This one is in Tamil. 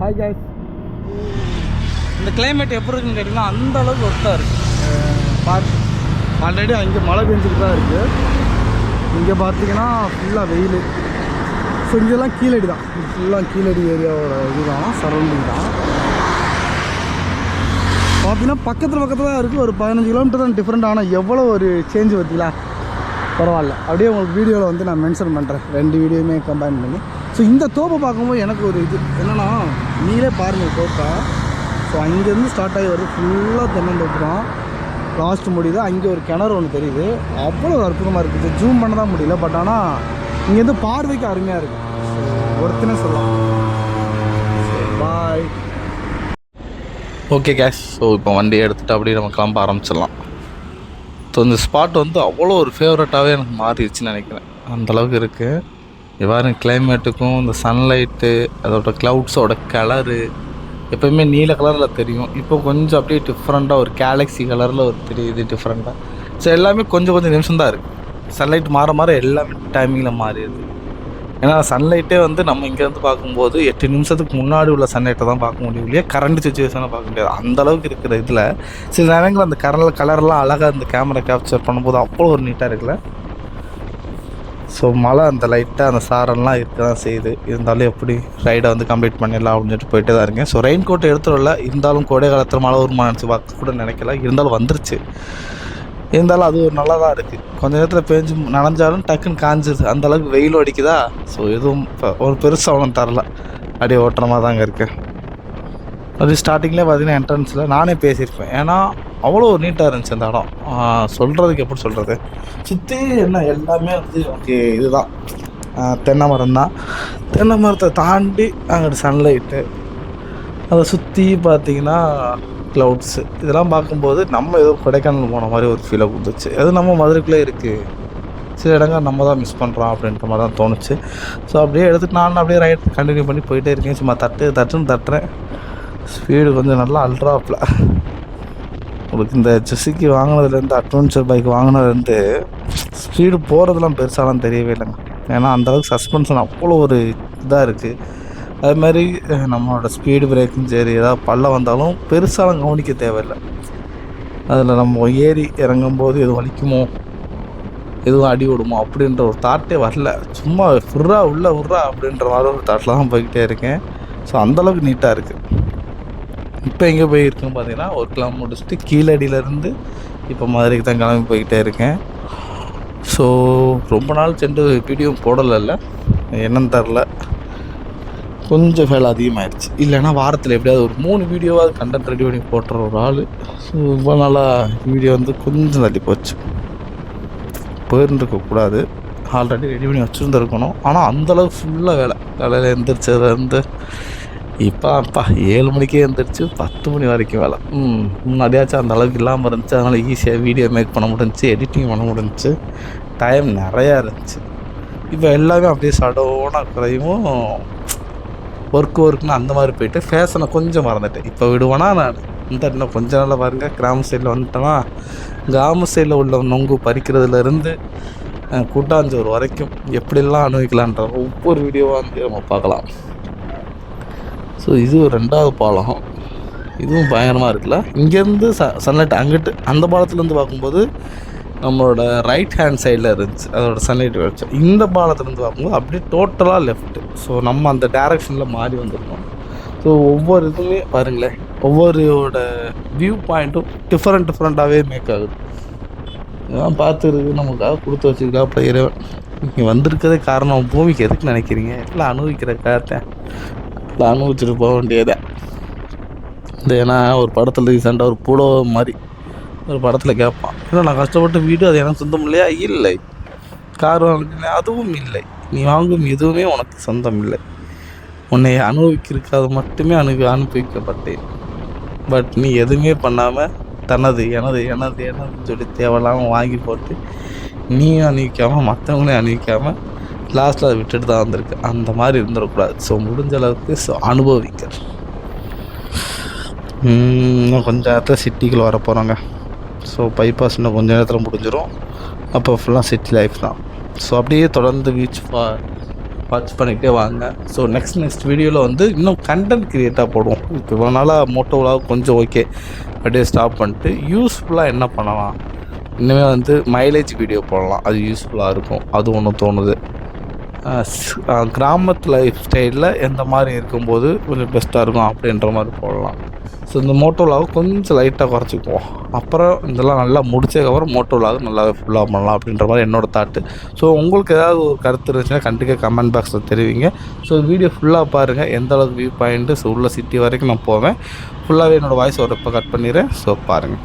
Hi guys. இந்த climate எப்படி இருக்குன்னு கேட்டிங்கன்னா அந்த அளவுக்கு ஒர்த்தாக இருக்குது பார்த்து ஆல்ரெடி அங்கே மழை பெஞ்சிட்டு தான் இருக்குது இங்கே பார்த்தீங்கன்னா ஃபுல்லாக வெயில். ஸோ இங்கெல்லாம் கீழடி தான் ஃபுல்லாக கீழடி ஏரியாவோட இதுதான் சரௌண்டிங் தான். பார்த்தீங்கன்னா பக்கத்தில் பக்கத்தில் தான் இருக்குது ஒரு பதினஞ்சு கிலோமீட்டர் தான் டிஃப்ரெண்ட் ஆனால் எவ்வளோ ஒரு சேஞ்ச் பார்த்தீங்களா பரவாயில்ல. அப்படியே உங்களுக்கு வீடியோவில் வந்து நான் மென்ஷன் பண்ணுறேன் ரெண்டு வீடியோவுமே கம்பைன் பண்ணி. ஸோ இந்த தோப்பை பார்க்கும்போது எனக்கு ஒரு இது. என்னென்னா நீங்களே பாருங்கள் தோப்பை. ஸோ அங்கேருந்து ஸ்டார்ட் ஆகி வருது. ஃபுல்லாக தென்னந்தோப்பு தான். லாஸ்ட் முடியுது. அங்கே ஒரு கிணறு ஒன்று தெரியுது. அவ்வளோ அற்புதமாக இருக்குது. ஜூம் பண்ண தான் முடியல. பட் ஆனால் இங்கேருந்து பார்வைக்கு அருமையாக இருக்குது ஒருத்தனே சொல்லலாம். பாய் ஓகே கேஷ் ஸோ இப்போ வண்டியை எடுத்துகிட்டு அப்படியே நம்ம கிளம்ப ஆரம்பிச்சிடலாம். ஸோ இந்த ஸ்பாட் வந்து அவ்வளோ ஒரு ஃபேவரட்டாகவே எனக்கு மாறிடுச்சுன்னு நினைக்கிறேன். அந்த அளவுக்கு இருக்குது எவ்வாறு கிளைமேட்டுக்கும் இந்த சன்லைட்டு அதோட க்ளவுட்ஸோட கலரு எப்போயுமே நீல கலரில் தெரியும். இப்போ கொஞ்சம் அப்படியே டிஃப்ரெண்ட்டாக ஒரு கேலக்ஸி கலரில் ஒரு தெரியுது டிஃப்ரெண்ட்டாக ஸோ எல்லாமே கொஞ்சம் கொஞ்சம் நிமிஷம் தான் இருக்குது சன்லைட் மாற மாற எல்லாமே டைமிங்கில் மாறிடுது. ஏன்னா சன்லைட்டே வந்து நம்ம இங்கேருந்து பார்க்கும்போது எட்டு நிமிஷத்துக்கு முன்னாடி உள்ள சன்லைட்டை தான் பார்க்க முடியும் இல்லையா? கரண்ட் சுச்சுவேஷனை பார்க்க முடியாது. அந்த அளவுக்கு இருக்கிற இதில் சில நேரங்களில் அந்த கரல் கலர்லாம் அழகாக இந்த கேமரா கேப்சர் பண்ணும்போது அவ்வளோ ஒரு நீட்டாக இருக்குல்ல? ஸோ மழை அந்த லைட்டாக அந்த சாரெல்லாம் இருக்க தான் செய்யுது. இருந்தாலும் எப்படி ரைடை வந்து கம்ப்ளீட் பண்ணிடலாம் அப்படின்னு சொல்லிட்டு போயிட்டே தான் இருக்கேன். ஸோ ரெயின் கோட் எடுத்துடல. இருந்தாலும் கோடை காலத்தில் மழை வருமா நினச்சி பார்க்க கூட நினைக்கல. இருந்தாலும் வந்துருச்சு. இருந்தாலும் அது ஒரு நல்லா தான் இருக்குது கொஞ்ச நேரத்தில் பேஞ்சு நனைஞ்சாலும் டக்குன்னு காஞ்சிருது. அந்த அளவுக்கு வெயிலும் அடிக்குதா? ஸோ எதுவும் இப்போ ஒரு பெருசாக ஒன்றும் தரல. அப்படியே ஓட்டுறமாக தாங்க இருக்கேன் அது ஸ்டார்டிங்லேயே பார்த்தீங்கன்னா என்ட்ரன்ஸில் நானே பேசியிருப்பேன். ஏன்னா அவ்வளோ ஒரு நீட்டாக இருந்துச்சு அந்த இடம். சொல்கிறதுக்கு எப்படி சொல்கிறது சுற்றி என்ன எல்லாமே வந்து ஓகே இதுதான். தென்னை மரம் தான். தென்னை மரத்தை தாண்டி அங்கிட்டு சன்லைட்டு அதை சுற்றி பார்த்தீங்கன்னா க்ளவுட்ஸு இதெல்லாம் பார்க்கும்போது நம்ம ஏதோ கொடைக்கானல் போன மாதிரி ஒரு ஃபீலை கொடுத்துச்சு அது நம்ம மதுரைக்குள்ளே இருக்குது சில இடங்கள் நம்ம தான் மிஸ் பண்ணுறோம் அப்படின்ற மாதிரி தான் தோணுச்சு. ஸோ அப்படியே எடுத்துட்டு நான் அப்படியே ரைட் கண்டினியூ பண்ணி போயிட்டே இருக்கேன். சும்மா தட்டு தட்டுன்னு தட்டுறேன். ஸ்பீடு கொஞ்சம் நல்லா அல்ட்ராப்பில் உங்களுக்கு இந்த ஜெஸ்ஸிக்கு வாங்கினதுலேருந்து அட்வென்ச்சர் பைக் வாங்கினதுலேருந்து ஸ்பீடு போகிறதுலாம் பெருசாலாம் தெரியவே இல்லைங்க. ஏன்னா அந்தளவுக்கு சஸ்பென்ஷன் அவ்வளோ ஒரு இதாக இருக்குது அது மாதிரி நம்மளோட ஸ்பீடு பிரேக்கும் சரி ஏதாவது பள்ளம் வந்தாலும் பெருசாலாம் கவனிக்க தேவையில்லை. அதில் நம்ம ஏறி இறங்கும்போது எதுவும் வலிக்குமோ எதுவும் அடி விடுமோ அப்படின்ற ஒரு தாட்டே வரல. சும்மா ஃபுர்ரா உள்ள உர்றா அப்படின்ற மாதிரி ஒரு தாட்டில் தான் போய்கிட்டே இருக்கேன். ஸோ அந்தளவுக்கு நீட்டாக இருக்குது இப்போ எங்கே போயிருக்கேன்னு பார்த்தீங்கன்னா ஒரு கிளம்ப முடிச்சுட்டு கீழடியிலேருந்து இப்போ மதுரைக்கு தான் கிளம்பி போய்கிட்டே இருக்கேன். ஸோ ரொம்ப நாள் சென்று வீடியோ போடலைல்ல. என்னன்னு தெரில. கொஞ்சம் வேலை அதிகமாகிடுச்சு இல்லைன்னா வாரத்தில் எப்படியாவது ஒரு மூணு வீடியோவாக கண்டென்ட் ரெடி பண்ணி போட்டுற ஒரு ஆள். ஸோ ரொம்ப நாளாக வீடியோ வந்து கொஞ்சம் தள்ளி போச்சு. போயிருந்துருக்கக்கூடாது ஆல்ரெடி ரெடி பண்ணி வச்சுருந்துருக்கணும். ஆனால் அந்தளவுக்கு ஃபுல்லாக வேலை. காலையில் எந்திரிச்சதுலேருந்து இப்போ அப்பா ஏழு மணிக்கே எழுந்திரிச்சு பத்து மணி வரைக்கும் வேலை. ம் முன்னாடியாச்சும் அந்த அளவுக்கு இல்லாமல் இருந்துச்சு. அதனால் ஈஸியாக வீடியோ மேக் பண்ண முடிஞ்சிச்சு எடிட்டிங் பண்ண முடிஞ்சிச்சு. டைம் நிறையா இருந்துச்சு. இப்போ எல்லாமே அப்படியே சடோனாக குறையும். ஒர்க் ஒர்க்னு அந்த மாதிரி போயிட்டு ஃபேஷனை கொஞ்சம் மறந்துட்டேன். இப்போ விடுவேனா நான்? இந்த இன்னும் கொஞ்ச நாளில் பாருங்கள் கிராம சைடில் வந்துட்டேன்னா கிராம சைடில் உள்ள நொங்கு பறிக்கிறதுலேருந்து கூட்டாஞ்சோறு வரைக்கும் எப்படிலாம் அனுபவிக்கலான்ற ஒவ்வொரு வீடியோவாக வந்து நம்ம பார்க்கலாம். ஸோ இது ரெண்டாவது பாலம். இதுவும் பயங்கரமாக இருக்குல்ல? இங்கேருந்து ச சன்லைட் அங்கிட்டு அந்த பாலத்துலேருந்து பார்க்கும்போது நம்மளோட ரைட் ஹேண்ட் சைடில் இருந்துச்சு. அதோட சன்லைட் வெளிச்சம் இந்த பாலத்துலேருந்து பார்க்கும்போது அப்படியே டோட்டலாக லெஃப்ட்டு ஸோ நம்ம அந்த டேரெக்ஷனில் மாறி வந்திருக்கோம். ஸோ ஒவ்வொரு இதுவுமே பாருங்களேன். ஒவ்வொருவோட வியூ பாயிண்ட்டும் டிஃப்ரெண்ட் டிஃப்ரெண்ட்டாகவே மேக் ஆகுது. இதெல்லாம் பார்த்துருக்கு நமக்காக கொடுத்து வச்சுருக்காப்புல இறைவன். நீங்கள் வந்திருக்கிறதே காரணம் பூமிக்கு எதுக்கு நினைக்கிறீங்க? எல்லாம் அனுபவிக்கிற கார்த்தேன் எல்லாம் அனுபவிச்சுட்டு போக வேண்டியதே இந்த ஏன்னா ஒரு படத்தில் ரீசெண்டாக ஒரு புடவை மாதிரி. ஒரு படத்தில் கேட்பான் இல்லை நான் கஷ்டப்பட்டு வீடு அது எனக்கு சொந்தம் இல்லையா இல்லை. கார் வாங்கினேன் அதுவும் இல்லை. நீ வாங்கும் எதுவுமே உனக்கு சொந்தம் இல்லை. உன்னை அனுபவிக்கிறதுக்காக மட்டுமே அனுபவி அனுபவிக்கப்பட்டேன். பட் நீ எதுவுமே பண்ணாமல் தனது எனது எனது எனதுன்னு சொல்லி தேவையில்லாமல் வாங்கி போட்டு நீயும் அணிவிக்காமல் மற்றவங்களையும் அணிவிக்காமல் லாஸ்ட்டில் அதை விட்டுட்டு தான் வந்திருக்கு. அந்த மாதிரி இருந்துடக்கூடாது. ஸோ முடிஞ்ச அளவுக்கு ஸோ அனுபவிக்க இன்னும் கொஞ்சம் நேரத்தில் சிட்டிக்குள்ளே வர போகிறோங்க ஸோ பைபாஸ் இன்னும் கொஞ்சம் நேரத்தில் முடிஞ்சிடும் அப்போ ஃபுல்லாக சிட்டி லைஃப் தான். ஸோ அப்படியே தொடர்ந்து வீச் பா வாட்ச் பண்ணிக்கிட்டே வாங்க. ஸோ நெக்ஸ்ட் நெக்ஸ்ட் வீடியோவில் வந்து இன்னும் கண்டென்ட் க்ரியேட்டாக போடுவோம். இப்போ இவ்வளோ நாளாக மோட்டோவலாக கொஞ்சம் ஓகே அப்படியே ஸ்டாப் பண்ணிட்டு யூஸ்ஃபுல்லாக என்ன பண்ணலாம்? இனிமேல் வந்து மைலேஜ் வீடியோ போடலாம். அது யூஸ்ஃபுல்லாக இருக்கும். அது ஒன்று தோணுது. கிராமத்து லைஃப் ஸ்டைலில் எந்த மாதிரி இருக்கும்போது கொஞ்சம் பெஸ்ட்டாக இருக்கும் அப்படின்ற மாதிரி போடலாம். ஸோ இந்த மோட்டோலாவை கொஞ்சம் லைட்டாக குறைச்சிக்குவோம். அப்புறம் இதெல்லாம் நல்லா முடிச்சதுக்கப்புறம் மோட்டோலாக நல்லாவே ஃபுல்லாக பண்ணலாம் அப்படின்ற மாதிரி என்னோடய தாட்டு ஸோ உங்களுக்கு ஏதாவது ஒரு கருத்து இருந்துச்சுன்னா கண்டிப்பாக கமெண்ட் பாக்ஸில் தெரிவிங்க. ஸோ வீடியோ ஃபுல்லாக பாருங்கள் எந்த அளவுக்கு வியூ பாயிண்ட்டு ஸோ உள்ள சிட்டி வரைக்கும் நான் போவேன். ஃபுல்லாகவே என்னோடய வாய்ஸ் ஒரு இப்போ கட் பண்ணிடுறேன். ஸோ பாருங்கள்